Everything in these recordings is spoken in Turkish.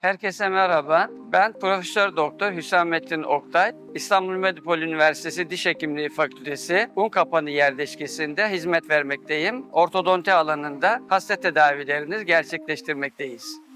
Herkese merhaba. Ben Profesör Doktor Hüsamettin Oktay. İstanbul Medipol Üniversitesi Diş Hekimliği Fakültesi Unkapanı yerleşkesinde hizmet vermekteyim. Ortodonti alanında hasta tedavilerini gerçekleştirmekteyiz.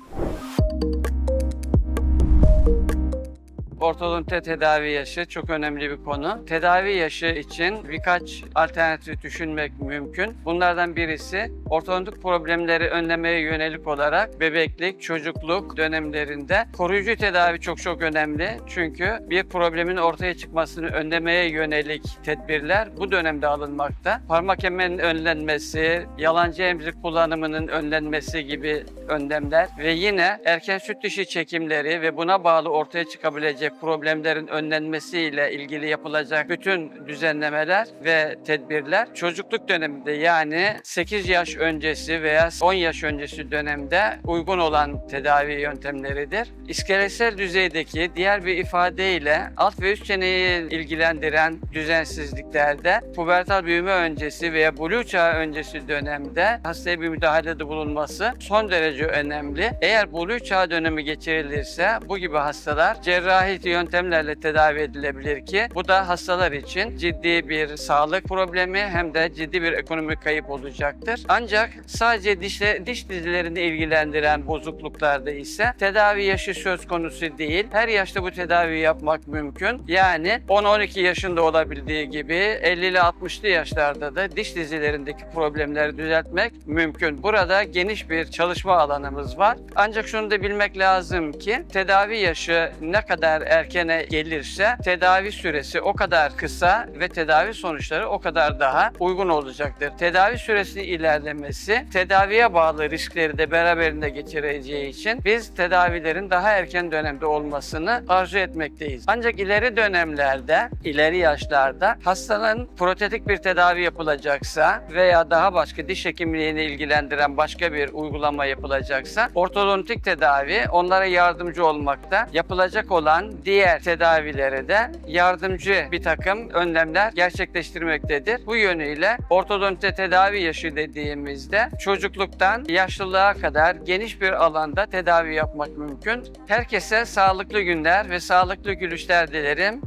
Ortodonti tedavi yaşı çok önemli bir konu. Tedavi yaşı için birkaç alternatif düşünmek mümkün. Bunlardan birisi ortodontik problemleri önlemeye yönelik olarak bebeklik, çocukluk dönemlerinde koruyucu tedavi çok çok önemli. Çünkü bir problemin ortaya çıkmasını önlemeye yönelik tedbirler bu dönemde alınmakta. Parmak yemenin önlenmesi, yalancı emzik kullanımının önlenmesi gibi önlemler ve yine erken süt dişi çekimleri ve buna bağlı ortaya çıkabilecek problemlerin önlenmesiyle ilgili yapılacak bütün düzenlemeler ve tedbirler çocukluk döneminde yani 8 yaş öncesi veya 10 yaş öncesi dönemde uygun olan tedavi yöntemleridir. İskeletsel düzeydeki diğer bir ifadeyle alt ve üst çeneyi ilgilendiren düzensizliklerde pubertal büyüme öncesi veya blue çağı öncesi dönemde hastaya bir müdahalede bulunması son derece önemli. Eğer blue çağı dönemi geçirilirse bu gibi hastalar cerrahi yöntemlerle tedavi edilebilir ki bu da hastalar için ciddi bir sağlık problemi hem de ciddi bir ekonomik kayıp olacaktır. Ancak sadece dişle, diş dizilerini ilgilendiren bozukluklarda ise tedavi yaşı söz konusu değil. Her yaşta bu tedavi yapmak mümkün. Yani 10-12 yaşında olabildiği gibi 50 ile 60'lı yaşlarda da diş dizilerindeki problemleri düzeltmek mümkün. Burada geniş bir çalışma alanımız var. Ancak şunu da bilmek lazım ki tedavi yaşı ne kadar erkene gelirse tedavi süresi o kadar kısa ve tedavi sonuçları o kadar daha uygun olacaktır. Tedavi süresinin ilerlemesi tedaviye bağlı riskleri de beraberinde getireceği için biz tedavilerin daha erken dönemde olmasını arzu etmekteyiz. Ancak ileri dönemlerde, ileri yaşlarda hastanın protetik bir tedavi yapılacaksa veya daha başka diş hekimliğini ilgilendiren başka bir uygulama yapılacaksa ortodontik tedavi onlara yardımcı olmakta. Yapılacak olan diğer tedavilere de yardımcı bir takım önlemler gerçekleştirmektedir. Bu yönüyle ortodonti tedavi yaşı dediğimizde çocukluktan yaşlılığa kadar geniş bir alanda tedavi yapmak mümkün. Herkese sağlıklı günler ve sağlıklı gülüşler dilerim.